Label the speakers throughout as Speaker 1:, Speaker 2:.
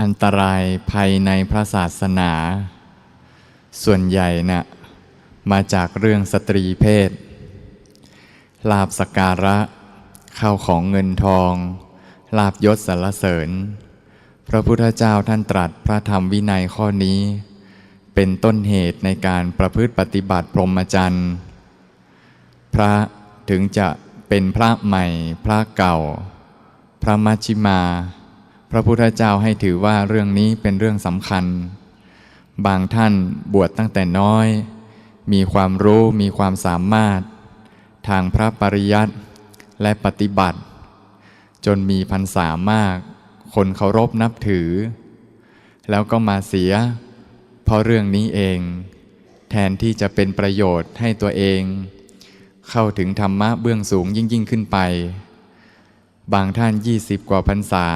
Speaker 1: อันตรายภายในพระศาสนา ส่วนใหญ่นะ่ะมาจากเรื่องสตรีเพศ ลาบสการะ เข้าของเงินทอง ลาบยศสรรเสริญ พระพุทธเจ้าท่านตรัสพระธรรมวินัยข้อนี้ เป็นต้นเหตุในการประพฤติปฏิบัติพรหมจรรย์ พระถึงจะเป็นพระใหม่ พระเก่า พระมัชชิมา พระพุทธเจ้าให้ถือว่าเรื่องนี้เป็นเรื่องสำคัญ บางท่านบวชตั้งแต่น้อย มีความรู้มีความสามารถ ทางพระปริยัติและปฏิบัติ จนมีพรรษามาก คนเคารพนับถือ แล้วก็มาเสีย เพราะเรื่องนี้เอง แทนที่จะเป็นประโยชน์ให้ตัวเอง เข้าถึงธรรมะเบื้องสูงยิ่งยิ่งขึ้นไป บางท่าน20กว่าพรรษา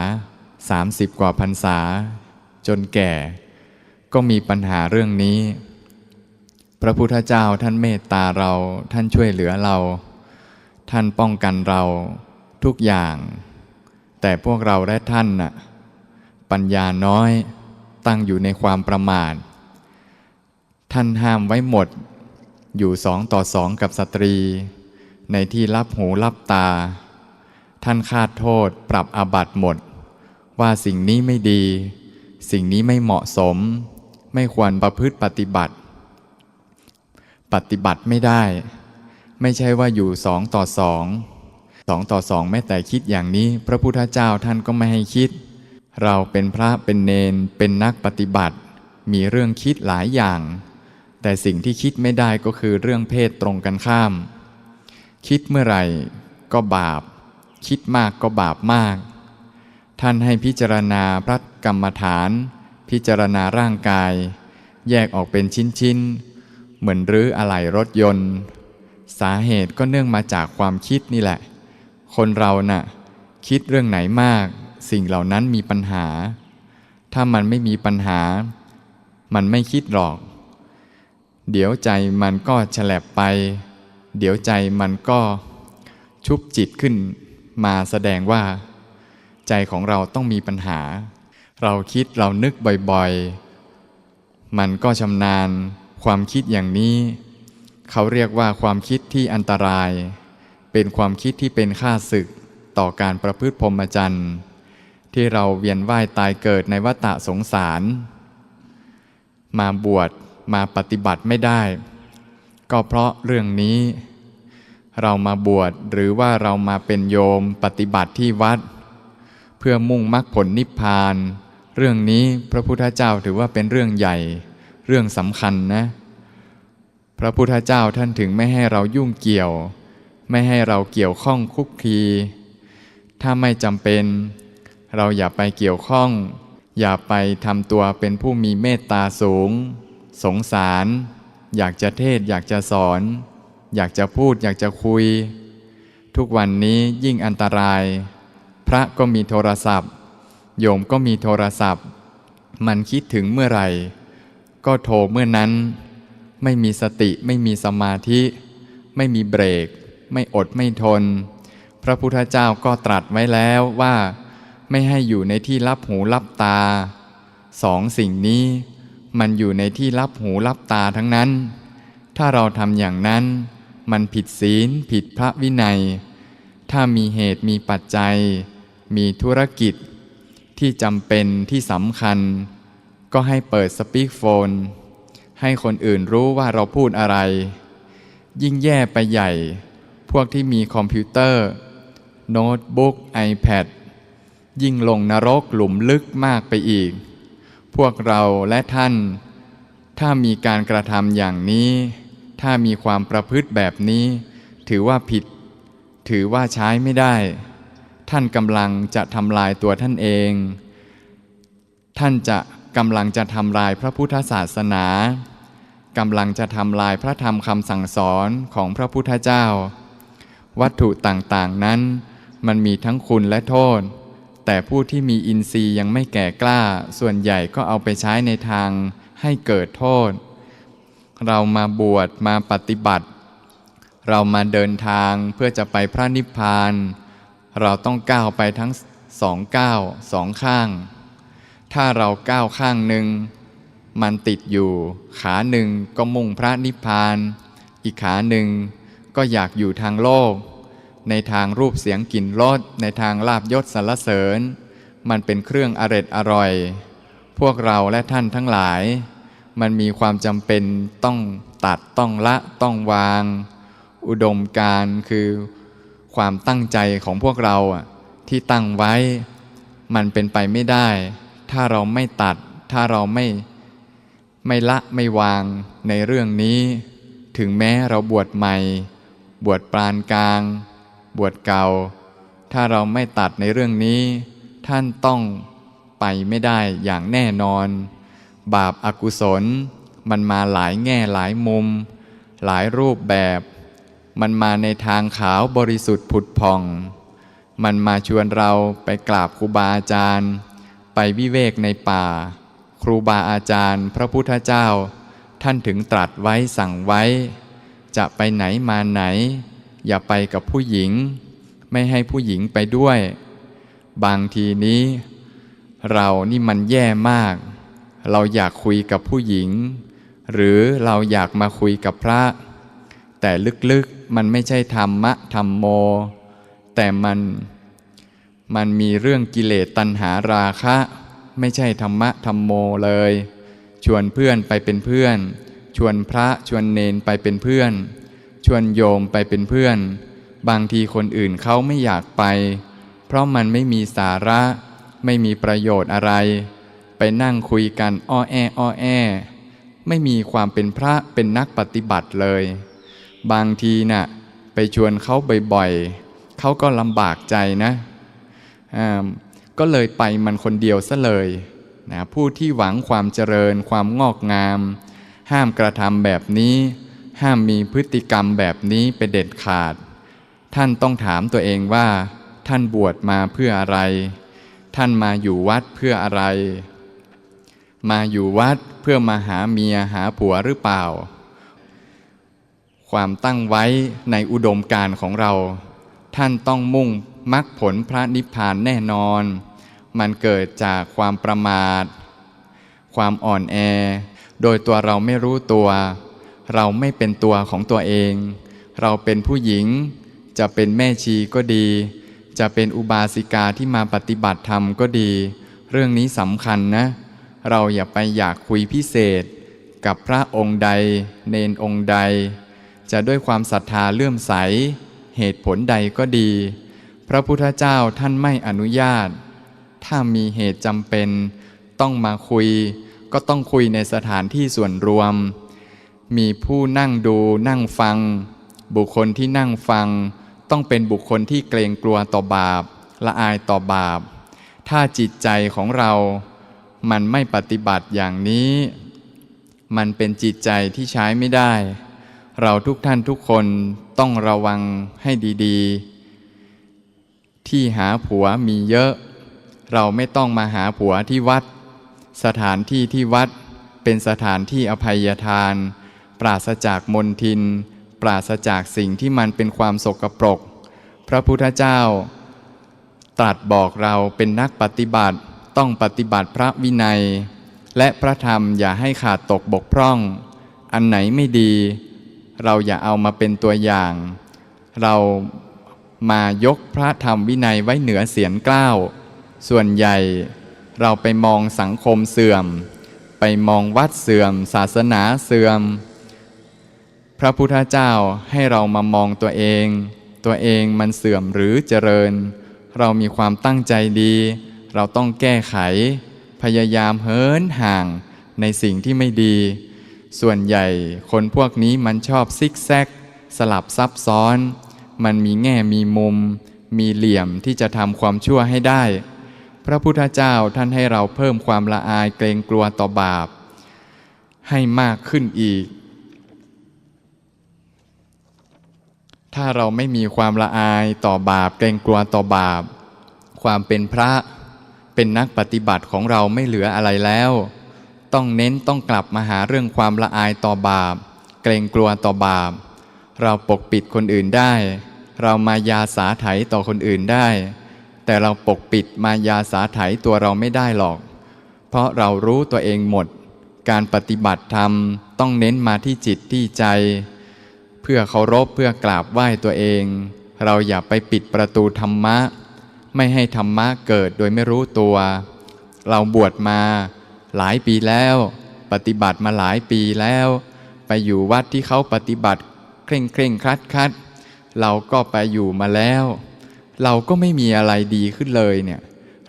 Speaker 1: 30 กว่าพรรษา จนแก่ ก็มีปัญหาเรื่องนี้ พระพุทธเจ้าท่านเมตตาเราท่านช่วยเหลือเรา ท่านป้องกันเราทุกอย่าง แต่พวกเราและท่านน่ะปัญญาน้อยตั้งอยู่ในความประมาทท่านห้ามไว้หมด อยู่สองต่อสองกับสตรี ในที่รับหูรับตา ท่านคาดโทษปรับอาบัติหมด ว่าสิ่งนี้ไม่ดี สิ่งนี้ไม่เหมาะสม ไม่ควรประพฤติปฏิบัติ ปฏิบัติไม่ได้ ไม่ใช่ว่าอยู่สองต่อสองสองต่อสองแม้แต่คิดอย่างนี้ พระพุทธเจ้าท่านก็ไม่ให้คิด เราเป็นพระเป็นเนนเป็นนักปฏิบัติ มีเรื่องคิดหลายอย่าง แต่สิ่งที่คิดไม่ได้ก็คือเรื่องเพศตรงกันข้าม คิดเมื่อไหร่ก็บาป คิดมากก็บาปมาก ท่านให้พิจารณาพระกรรมฐาน พิจารณาร่างกาย แยกออกเป็นชิ้นๆ เหมือนรื้ออะไหล่รถยนต์ สาเหตุก็เนื่องมาจากความคิดนี่แหละ คนเราน่ะ คิดเรื่องไหนมาก สิ่งเหล่านั้นมีปัญหา ถ้ามันไม่มีปัญหา มันไม่คิดหรอก เดี๋ยวใจมันก็ฉลบไป เดี๋ยวใจมันก็ชุบจิตขึ้นมาแสดงว่า ใจของเราต้องมีปัญหา เราคิดเรานึกบ่อยๆ มันก็ชำนาญ ความคิดอย่างนี้ เขาเรียกว่าความคิดที่อันตราย เป็นความคิดที่เป็นค่าศึกต่อการประพฤติพรหมจรรย์ที่เราเวียนว่ายตายเกิดในวัฏสงสาร มาบวชมาปฏิบัติไม่ได้ ก็เพราะเรื่องนี้ เรามาบวชหรือว่าเรามาเป็นโยมปฏิบัติที่วัด พื่อมุ่งมรรคผลนิพพาน เรื่องนี้พระพุทธเจ้าถือว่าเป็นเรื่องใหญ่ เรื่องสำคัญนะ พระพุทธเจ้าท่านถึงไม่ให้เรายุ่งเกี่ยว ไม่ให้เราเกี่ยวข้องคุกคีถ้าไม่จำเป็น เราอย่าไปเกี่ยวข้อง อย่าไปทำตัวเป็นผู้มีเมตตาสูง สงสาร อยากจะเทศ อยากจะสอน อยากจะพูด อยากจะคุย ทุกวันนี้ยิ่งอันตราย พระก็มีโทรศัพท์ โยมก็มีโทรศัพท์ มันคิดถึงเมื่อไหร่ ก็โทรเมื่อนั้น ไม่มีสติไม่มีสมาธิ ไม่มีเบรก ไม่อดไม่ทน พระพุทธเจ้าก็ตรัสไว้แล้วว่า ไม่ให้อยู่ในที่รับหูรับตาสองสิ่งนี้ มันอยู่ในที่รับหูรับตาทั้งนั้น ถ้าเราทำอย่างนั้น มันผิดศีลผิดพระวินัย ถ้ามีเหตุมีปัจจัย มีธุรกิจที่จำเป็นที่สำคัญ ก็ให้เปิดสปีกโฟน ให้คนอื่นรู้ว่าเราพูดอะไร ยิ่งแย่ไปใหญ่ พวกที่มีคอมพิวเตอร์ โน้ตบุ๊ก iPad ยิ่งลงนรกหลุมลึกมากไปอีก พวกเราและท่าน ถ้ามีการกระทำอย่างนี้ ถ้ามีความประพฤติแบบนี้ ถือว่าผิด ถือว่าใช้ไม่ได้ ท่านกำลังจะทำลายตัวท่านเอง ท่านจะกำลังจะทำลายพระพุทธศาสนากำลังจะทำลายพระธรรมคำสั่งสอนของพระพุทธเจ้า วัตถุต่างๆนั้น มันมีทั้งคุณและโทษ แต่ผู้ที่มีอินทรีย์ยังไม่แก่กล้า ส่วนใหญ่ก็เอาไปใช้ในทางให้เกิดโทษ เรามาบวชมาปฏิบัติ เรามาเดินทางเพื่อจะไปพระนิพพาน เราต้องก้าวไปทั้งสองก้าวสองข้าง ถ้าเราก้าวข้างหนึ่ง มันติดอยู่ ขาหนึ่งก็มุ่งพระนิพพาน อีกขาหนึ่งก็อยากอยู่ทางโลก ในทางรูปเสียงกลิ่นรสในทางลาบยศสรรเสริญ มันเป็นเครื่องอร็ดอร่อย พวกเราและท่านทั้งหลาย มันมีความจำเป็นต้องตัดต้องละต้องวาง อุดมการคือ ความตั้งใจของพวกเราอะที่ตั้งไว้ มันเป็นไปไม่ได้ ถ้าเราไม่ตัด ถ้าเราไม่ไม่ละไม่วางในเรื่องนี้ ถึงแม้เราบวชใหม่ บวชปานกลาง บวชเก่า ถ้าเราไม่ตัดในเรื่องนี้ ท่านต้องไปไม่ได้อย่างแน่นอน บาปอากุศล มันมาหลายแง่หลายมุม หลายรูปแบบ มันมาในทางขาวบริสุทธิ์ผุดผ่อง มันมาชวนเราไปกราบครูบาอาจารย์ ไปวิเวกในป่า ครูบาอาจารย์ พระพุทธเจ้า ท่านถึงตรัสไว้สั่งไว้ จะไปไหนมาไหน อย่าไปกับผู้หญิง ไม่ให้ผู้หญิงไปด้วย บางทีนี้ เรานี่มันแย่มาก เราอยากคุยกับผู้หญิง หรือเราอยากมาคุยกับพระ แต่ลึกๆมันไม่ใช่ธรรมะธรรมโม แต่มันมันมีเรื่องกิเลสตัณหาราคะ ไม่ใช่ธรรมะธรรมโมเลย ชวนเพื่อนไปเป็นเพื่อน ชวนพระชวนเนนไปเป็นเพื่อน ชวนโยมไปเป็นเพื่อน บางทีคนอื่นเขาไม่อยากไป เพราะมันไม่มีสาระ ไม่มีประโยชน์อะไร ไปนั่งคุยกันอ้อแออ้อแอ ไม่มีความเป็นพระเป็นนักปฏิบัติเลย บางทีน่ะไปชวนเขาบ่อยๆเขาก็ลำบากใจนะก็เลยไปมันคนเดียวซะเลยนะผู้ที่หวังความเจริญความงอกงาม ห้ามกระทำแบบนี้ ห้ามมีพฤติกรรมแบบนี้เป็นเด็ดขาด ท่านต้องถามตัวเองว่า ท่านบวชมาเพื่ออะไร ท่านมาอยู่วัดเพื่ออะไร มาอยู่วัดเพื่อมาหาเมียหาผัวหรือเปล่า ความตั้งไว้ในอุดมการของเรา ท่านต้องมุ่งมรรคผลพระนิพพานแน่นอน มันเกิดจากความประมาท ความอ่อนแอ โดยตัวเราไม่รู้ตัว เราไม่เป็นตัวของตัวเอง เราเป็นผู้หญิง จะเป็นแม่ชีก็ดี จะเป็นอุบาสิกาที่มาปฏิบัติธรรมก็ดี เรื่องนี้สำคัญนะ เราอย่าไปอยากคุยพิเศษ กับพระองค์ใด เนนองค์ใด จะด้วยความศรัทธาเลื่อมใส เหตุผลใดก็ดี พระพุทธเจ้าท่านไม่อนุญาต ถ้ามีเหตุจำเป็น ต้องมาคุย ก็ต้องคุยในสถานที่ส่วนรวม มีผู้นั่งดูนั่งฟัง บุคคลที่นั่งฟัง ต้องเป็นบุคคลที่เกรงกลัวต่อบาป ละอายต่อบาป ถ้าจิตใจของเรา มันไม่ปฏิบัติอย่างนี้ มันเป็นจิตใจที่ใช้ไม่ได้ เราทุกท่านทุกคนต้องระวังให้ดีๆ ที่หาผัวมีเยอะ เราไม่ต้องมาหาผัวที่วัด สถานที่ที่วัดเป็นสถานที่อภัยทาน ปราศจากมนทิน ปราศจากสิ่งที่มันเป็นความสกปรก พระพุทธเจ้า ตรัสบอกเราเป็นนักปฏิบัติต้องปฏิบัติพระวินัย และพระธรรมอย่าให้ขาดตกบกพร่อง อันไหนไม่ดี เราอย่าเอามาเป็นตัวอย่าง เรามายกพระธรรมวินัยไว้เหนือเสียนเกล้าส่วนใหญ่เราไปมองสังคมเสื่อม ไปมองวัดเสื่อม ศาสนาเสื่อม พระพุทธเจ้าให้เรามามองตัวเอง ตัวเองมันเสื่อมหรือเจริญ เรามีความตั้งใจดี เราต้องแก้ไข พยายามเหินห่างในสิ่งที่ไม่ดี ส่วนใหญ่คนพวกนี้มันชอบซิกแซก สลับซับซ้อน มันมีแง่มีมุม มีเหลี่ยมที่จะทำความชั่วให้ได้ พระพุทธเจ้าท่านให้เราเพิ่มความละอายเกรงกลัวต่อบาป ให้มากขึ้นอีก ถ้าเราไม่มีความละอายต่อบาป เกรงกลัวต่อบาป ความเป็นพระเป็นนักปฏิบัติของเราไม่เหลืออะไรแล้ว ต้องเน้นต้องกลับมาหาเรื่องความละอายต่อบาป เกรงกลัวต่อบาป เราปกปิดคนอื่นได้ เรามายาสาไถต่อคนอื่นได้ แต่เราปกปิดมายาสาไถตัวเราไม่ได้หรอก เพราะเรารู้ตัวเองหมด การปฏิบัติธรรมต้องเน้นมาที่จิตที่ใจ เพื่อเคารพเพื่อกราบไหว้ตัวเอง เราอย่าไปปิดประตูธรรมะ ไม่ให้ธรรมะเกิดโดยไม่รู้ตัว เราบวชมา หลายปีแล้ว ปฏิบัติมาหลายปีแล้ว ไปอยู่วัดที่เขาปฏิบัติ เคร่งเคร่งครัดครัดเราก็ไปอยู่มาแล้ว เราก็ไม่มีอะไรดีขึ้นเลยเนี่ย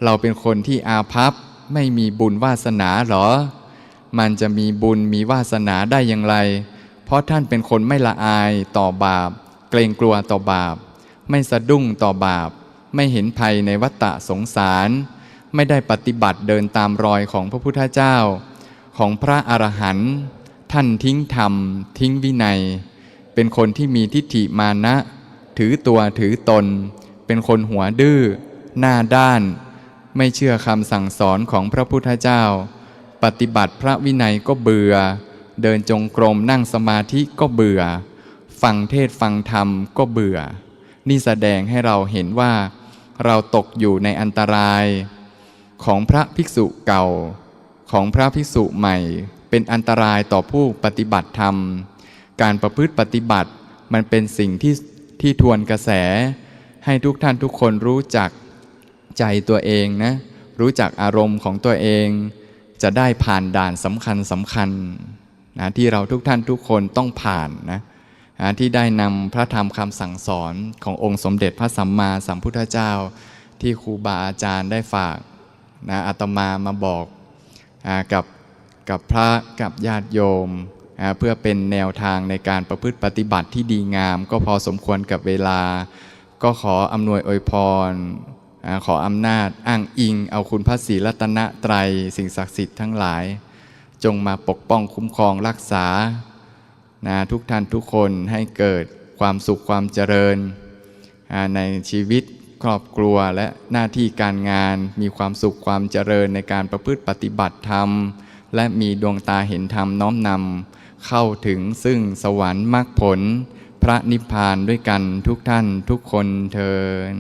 Speaker 1: เราเป็นคนที่อาภัพไม่มีบุญวาสนาหรอ มันจะมีบุญมีวาสนาได้อย่างไร เพราะท่านเป็นคนไม่ละอายต่อบาป เกรงกลัวต่อบาป ไม่สะดุ้งต่อบาป ไม่เห็นภัยในวัฏฏะสงสาร ไม่ได้ปฏิบัติเดินตามรอยของพระพุทธเจ้า ของพระอรหันต์ท่านทิ้งธรรม ทิ้งวินัย เป็นคนที่มีทิฏฐิมานะ ถือตัวถือตน เป็นคนหัวดื้อ หน้าด้าน ไม่เชื่อคำสั่งสอนของพระพุทธเจ้า ปฏิบัติพระวินัยก็เบื่อ เดินจงกรมนั่งสมาธิก็เบื่อ ฟังเทศฟังธรรมก็เบื่อ นี่แสดงให้เราเห็นว่า เราตกอยู่ในอันตราย ของพระภิกษุเก่า ของพระภิกษุใหม่ เป็นอันตรายต่อผู้ปฏิบัติธรรม การประพฤติปฏิบัติมันเป็นสิ่งที่ที่ทวนกระแส ให้ทุกท่านทุกคนรู้จักใจตัวเองนะ รู้จักอารมณ์ของตัวเอง จะได้ผ่านด่านสำคัญสำคัญนะที่เราทุกท่านทุกคนต้องผ่านนะนะที่ได้นำพระธรรมคำสั่งสอนขององค์สมเด็จพระสัมมาสัมพุทธเจ้า ที่ครูบาอาจารย์ได้ฝาก นะอาตมามาบอกอกับกับพระกับญาติโยม เพื่อเป็นแนวทางในการประพฤติปฏิบัติที่ดีงาม ก็พอสมควรกับเวลา ก็ขออำนวยอวยพรอขออำนาจอ้างอิง เอาคุณพระศรีรัตนตรัย สิ่งศักดิ์สิทธิ์ทั้งหลาย จงมาปกป้องคุ้มครองรักษานะทุกท่านทุกคนให้เกิดความสุขความเจริญ ในชีวิต รอบครัวและหน้าที่การงานมีความสุขความเจริญในการประพฤติปฏิบัติธรรม และมีดวงตาเห็นธรรมน้อมนำเข้าถึงซึ่งสวรรค์มรรคผล พระนิพพานด้วยกันทุกท่านทุกคนเทิน